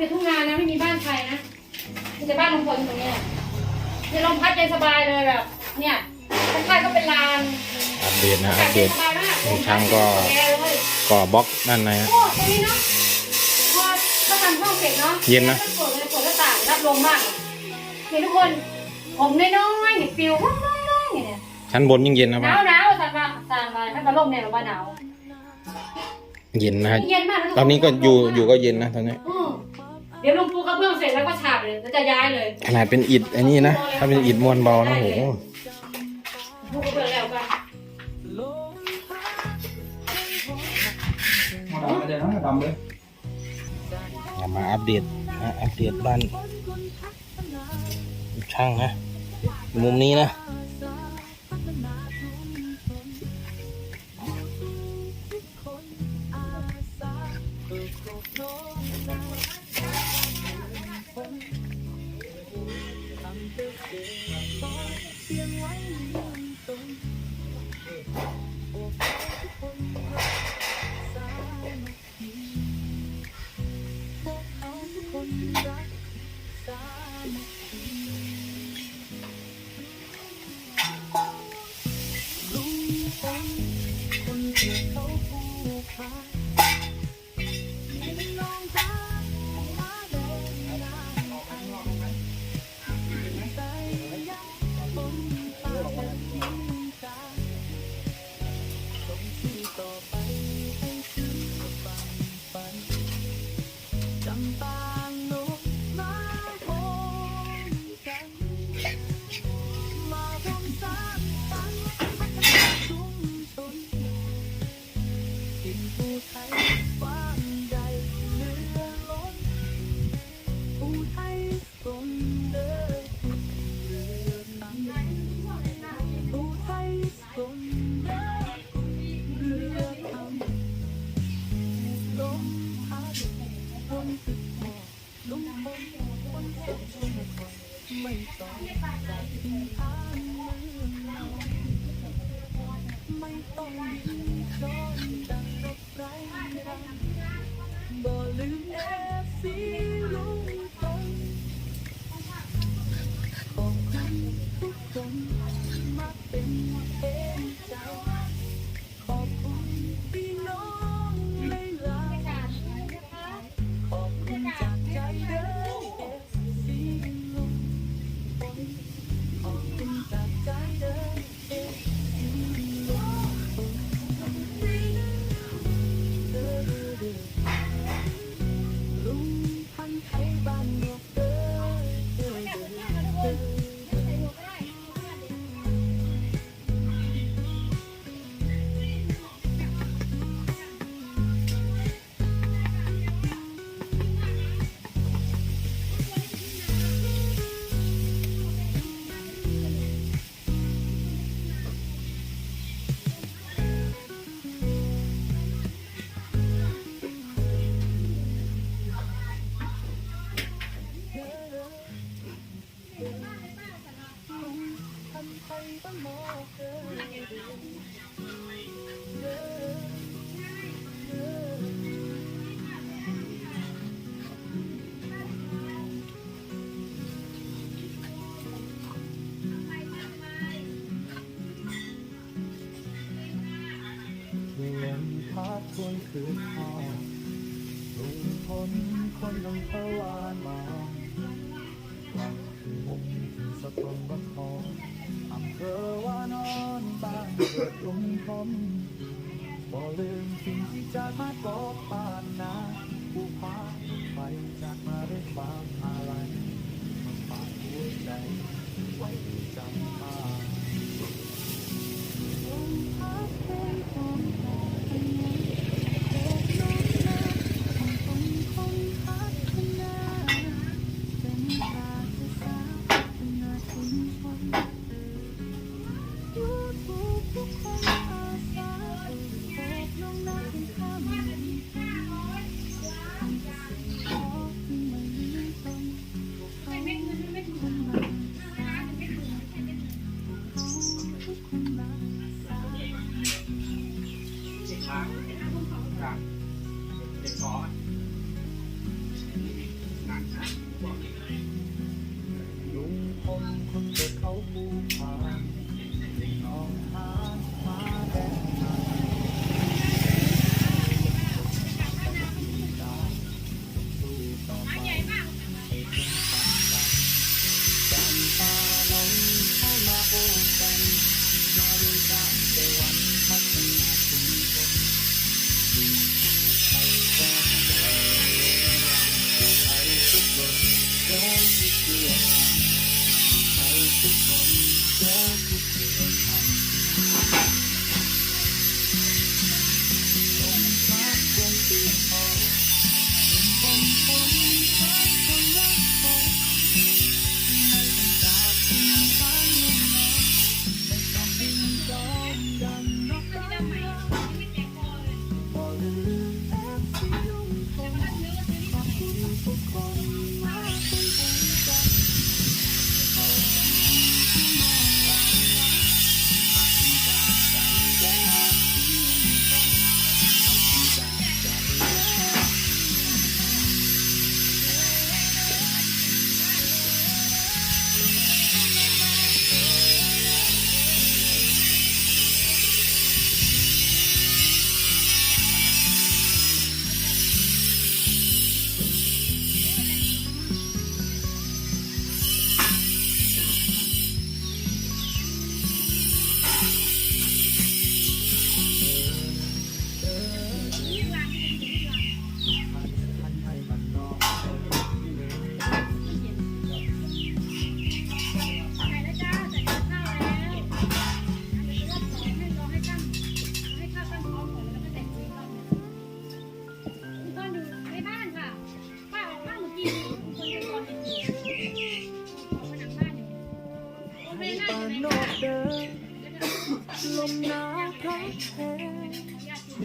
แต่ทุ่งนานะไม่มีบ้านใครนะมีแต่บ้านลุงพลตรงเนี้ยเนี่ยลมพัดเย็นสบายเลยแบบ เนี่ยข้างๆก็เป็นลานอัปเดตนะอาอักาศปเดเย็นตสบายมากลุงช่างก็แอร์เลยก่อบล็อกด้านในฮะโอ้ตรงนี้เนาะพอถ้าทำห้องเสร็จเนาะเย็นนะเปิดเลยเปิดหน้าต่างรับลมมากเห็นทุกคนผมน้อยๆเนี่ยฟิวน้อยๆเนี่ยชั้นบนยิ่งเย็นนะหป้านาวหนาวสั่นมาสั่นมาถ้าจะลมเนี่ยเราว่าหนาวเย็นนะฮะเย็นมากะตอนนี้ก็อยู่อยู่ก็เย็นนะตอนนี้อืม เดี๋ยวลงปูกระเบื้องเสร็จแล้วก็ฉาบเลยแล้วจะย้ายเลยขนาดเป็นอิฐอันนี้นะถ้าเป็นอิฐมวลเบานะโหปูกระเบื้องแล้วกันมาดำไปเลยนะดำเลยอย่ามาอัปเดตนะอัปเดตบ้านช่างนะมุมนี้นะ คืนพ่อลุงพลคนลงพระวานมาวันคือมที่สกลนครอำเภอวานอนบ้านเกิดลุงพลบ่ลืมสิ่งที่จากมาบอปานนาผู้พาไปจากมาด้วยความอะไรมาฝากหัวใจไว้จำ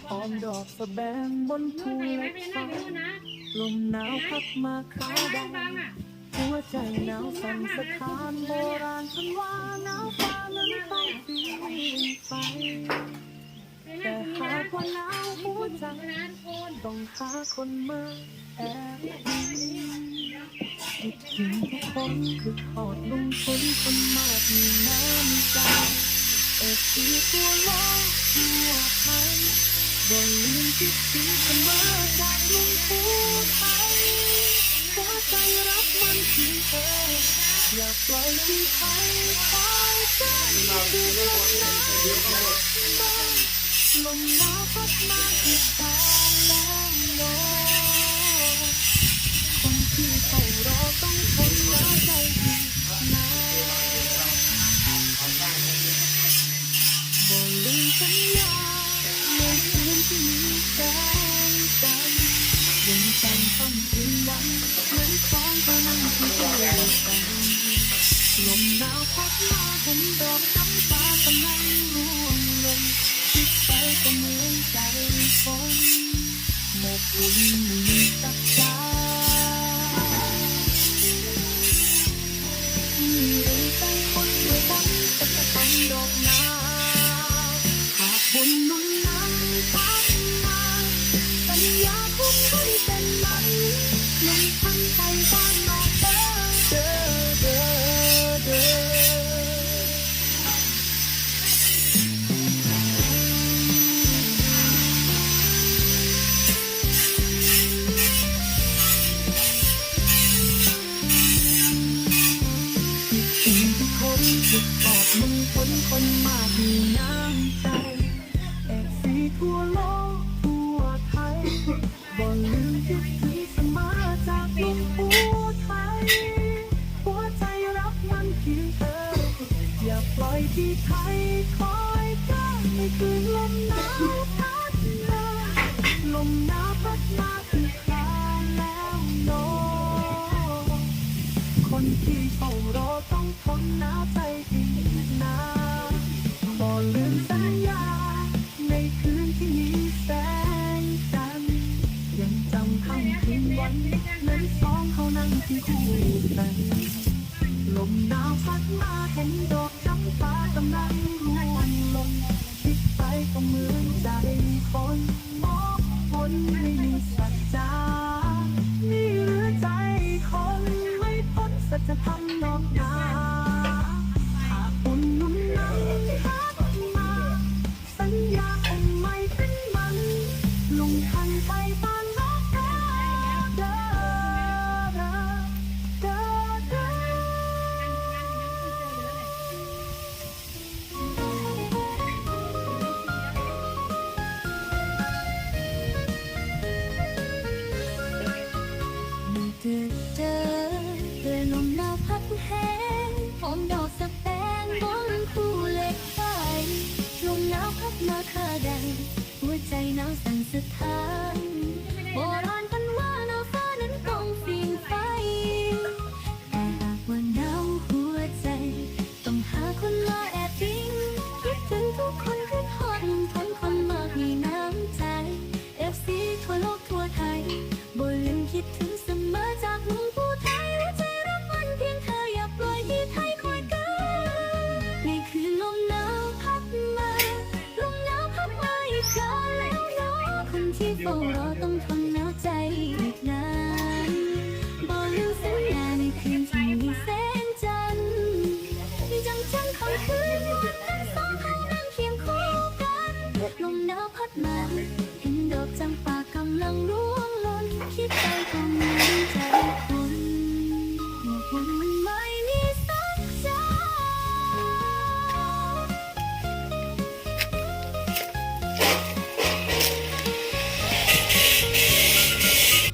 หอมดอกสะแบงบนภูเหล็กไม่ไฟน่าลมหนาวพัดมาขาวดบ้างอะำหัวใจหนาวสั่นสะท้านโบราณฉันว่าหนาวฟ้านั้นต้องเปลี่ยนไปแต่หากว่าหนาวหัวใจนะทุกคนต้องหาคนมาแอบอิงคิดถึงทุกคนคือทอดลงทนคนมากมีน้ำใจเอกสีตัวโลกทั่วไทย บนลืมคิดถึงเสมอจากลุงผู้ไทยหัวใจรักมันถึงเธออยากปล่อยที่ไทยคอยใจคือลมหนาวบ้าลมหนาวพัดมาอีกทางแล้วโน Mm-hmm. บ่ลืมคิดถึงเสมอจากลุงผู้ไทยหัวใจรักมันเพียงเธอ อย่าปล่อยที่ไทยคอยกันไม่คืนลมหนาวพัดมาลมหนาวพัดมาอีกคราแล้วโนคนที่เฝ้ารอต้องทนหนาวใจ ดไปก็เหมือนใจคนมองคนไม่มีสัจจานี่หรือใจคนไม่พ้นสัจธรรมนอกนา นาวพัดมาคาดังหัวใจหนาวสั่นสะท้าน